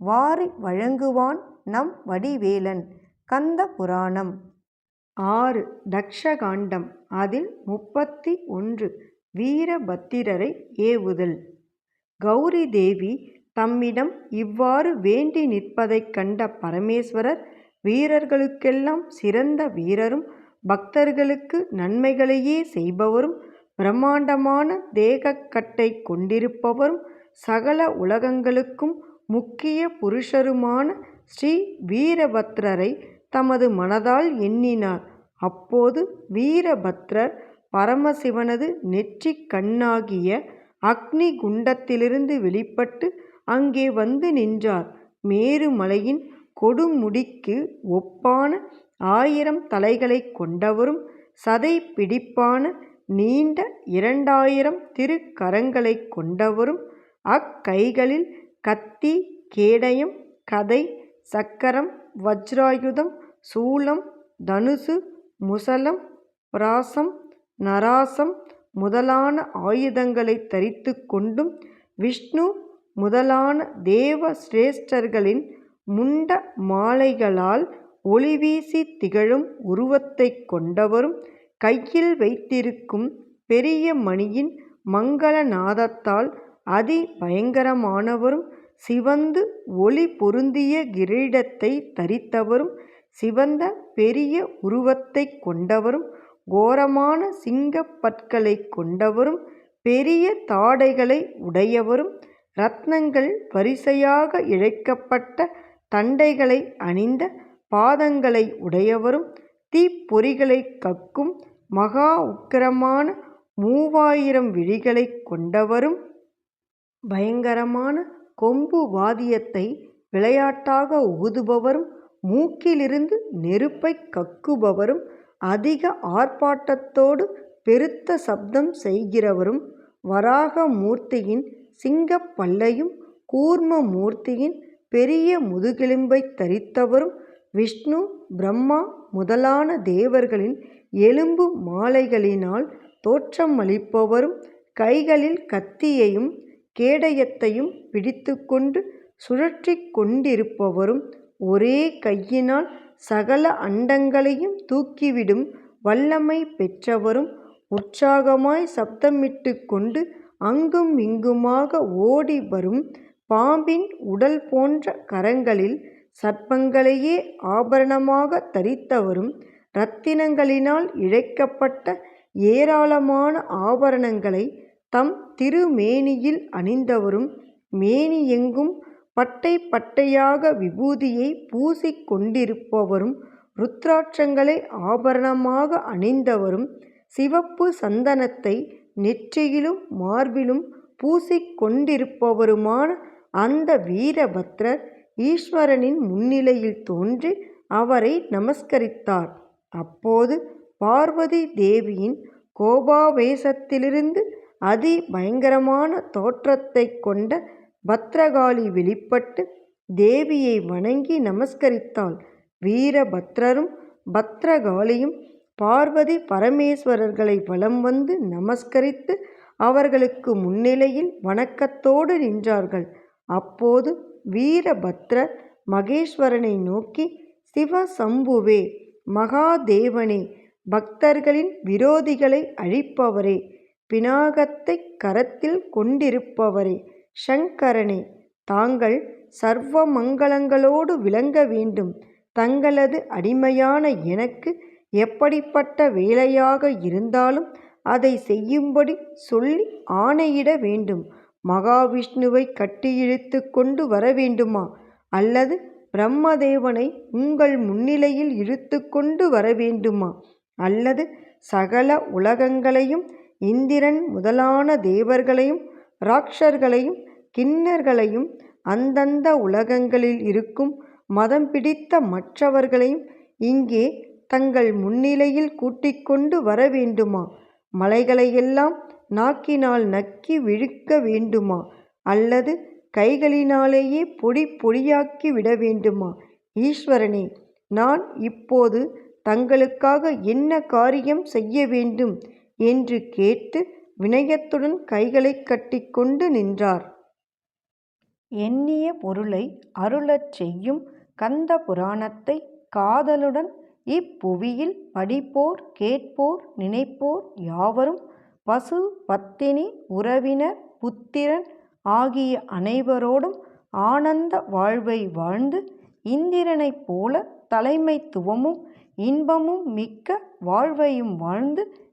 வாரி வழங்குவான் நம் வடிவேலன். கந்த புராணம். ஆறு. தக்ஷகாண்டம். அதில் முப்பத்தி ஒன்று. வீரபத்திரரை ஏவுதல். கௌரி தேவி தம்மிடம் இவ்வாறு வேண்டி நிற்பதைக் கண்ட பரமேஸ்வரர் வீரர்களுக்கெல்லாம் சிறந்த வீரரும் பக்தர்களுக்கு நன்மைகளையே செய்பவரும் பிரம்மாண்டமான தேகக்கட்டை கொண்டிருப்பவரும் சகல உலகங்களுக்கும் முக்கிய புருஷருமான ஸ்ரீ வீரபத்ரரை தமது மனதால் எண்ணினார். அப்போது வீரபத்ரர் பரமசிவனது நெற்றிக் கண்ணாகிய அக்னி குண்டத்திலிருந்து வெளிப்பட்டு அங்கே வந்து நின்றார். மேருமலையின் கொடுமுடிக்கு ஒப்பான ஆயிரம் தலைகளைக் கொண்டவரும் சதை பிடிப்பான நீண்ட இரண்டாயிரம் திருக்கரங்களைக் கொண்டவரும் அக்கைகளில் கத்தி கேடயம் கதை சக்கரம் வஜ்ராயுதம் சூலம் தனுசு முசலம் பிராசம் நராசம் முதலான ஆயுதங்களைத் தரித்து கொண்டும் விஷ்ணு முதலான தேவ சிரேஷ்டர்களின் முண்ட மாலைகளால் ஒளிவீசி திகழும் உருவத்தை கொண்டவரும் கையில் வைத்திருக்கும் பெரிய மணியின் மங்கள நாதத்தால் அதி பயங்கரமானவரும் சிவந்து ஒளி பொருந்திய கிரீடத்தை தரித்தவரும் சிவந்த பெரிய உருவத்தைக் கொண்டவரும் கோரமான சிங்கப் பற்களைக் கொண்டவரும் பெரிய தாடைகளை உடையவரும் ரத்னங்கள் வரிசையாக இழைக்கப்பட்ட தண்டைகளை அணிந்த பாதங்களை உடையவரும் தீப்பொறிகளைக் கக்கும் மகா உக்கிரமான மூவாயிரம் விழிகளைக் கொண்டவரும் பயங்கரமான கொம்பு வாத்தியத்தை விளையாட்டாக ஊதுபவரும் மூக்கிலிருந்து நெருப்பைக் கக்குபவரும் அதிக ஆர்ப்பாட்டத்தோடு பெருத்த சப்தம் செய்கிறவரும் வராக மூர்த்தியின் சிங்கப் பல்லையும் கூர்ம மூர்த்தியின் பெரிய முதுகெலும்பைத் தரித்தவரும் விஷ்ணு பிரம்மா முதலான தேவர்களின் எலும்பு மாலைகளினால் தோற்றமளிப்பவரும் கைகளில் கத்தியையும் கேடயத்தையும் பிடித்துக்கொண்டு சுழற்றி கொண்டிருப்பவரும் ஒரே கையினால் சகல அண்டங்களையும் தூக்கிவிடும் வல்லமை பெற்றவரும் உற்சாகமாய் சப்தமிட்டு கொண்டு அங்கும் இங்குமாக ஓடி வரும் பாம்பின் உடல் போன்ற கரங்களில் சர்ப்பங்களையே ஆபரணமாக தரித்தவரும் இரத்தினங்களினால் இழைக்கப்பட்ட ஏராளமான ஆபரணங்களை தம் திருமேனியில் அணிந்தவரும் மேனியெங்கும் பட்டை பட்டையாக விபூதியை பூசிக் கொண்டிருப்பவரும் ருத்ராட்சங்களை ஆபரணமாக அணிந்தவரும் சிவப்பு சந்தனத்தை நெற்றியிலும் மார்பிலும் பூசிக் கொண்டிருப்பவருமான அந்த வீரபத்ரர் ஈஸ்வரனின் முன்னிலையில் தோன்றி அவரை நமஸ்கரித்தார். அப்போது பார்வதி தேவியின் கோபாவேசத்திலிருந்து அதி பயங்கரமான தோற்றத்தைக் கொண்ட பத்ரகாளி வெளிப்பட்டு தேவியை வணங்கி நமஸ்கரித்தாள். வீரபத்ரரும் பத்ரகாளியும் பார்வதி பரமேஸ்வரர்களை வலம் வந்து நமஸ்கரித்து அவர்களுக்கு முன்னிலையில் வணக்கத்தோடு நின்றார்கள். அப்போது வீரபத்ரர் மகேஸ்வரனை நோக்கி சிவசம்புவே மகாதேவனே பக்தர்களின் விரோதிகளை அழிப்பவரே பினாகத்தைக் கரத்தில் கொண்டிருப்பவரே ஷங்கரனே தாங்கள் சர்வ மங்களங்களோடு விளங்க வேண்டும். தங்களது அடிமையான எனக்கு எப்படிப்பட்ட வேலையாக இருந்தாலும் அதை செய்யும்படி சொல்லி ஆணையிட வேண்டும். மகாவிஷ்ணுவை கட்டியிழுத்து கொண்டு வர வேண்டுமா? அல்லது பிரம்மதேவனை உங்கள் முன்னிலையில் இழுத்து கொண்டு வர வேண்டுமா? அல்லது சகல உலகங்களையும் இந்திரன் முதலான தேவர்களையும் ராக்ஷர்களையும் கிண்ணர்களையும் அந்தந்த உலகங்களில் இருக்கும் மதம் பிடித்த மற்றவர்களையும் இங்கே தங்கள் முன்னிலையில் கூட்டிக்கொண்டு வர வேண்டுமா? மலைகளையெல்லாம் நாக்கினால் நக்கி விழுக்க வேண்டுமா? அல்லது கைகளினாலேயே பொடி பொடியாக்கி விட வேண்டுமா? ஈஸ்வரனே நான் இப்போது தங்களுக்காக என்ன காரியம் செய்ய வேண்டும்? என்று கேட்டு வினயத்துடன் கைகளைக் கட்டிக்கொண்டு நின்றார். எண்ணிய பொருளை அருளச் செய்யும் கந்த புராணத்தை காதலுடன் இப்புவியில் படிப்போர் கேட்போர் நினைப்போர் யாவரும் பசு பத்தினி உறவினர் புத்திரன் ஆகிய அனைவரோடும் ஆனந்த வாழ்வை வாழ்ந்து இந்திரனைப் போல தலைமைத்துவமும் இன்பமும் மிக்க வாழ்வையும் வாழ்ந்து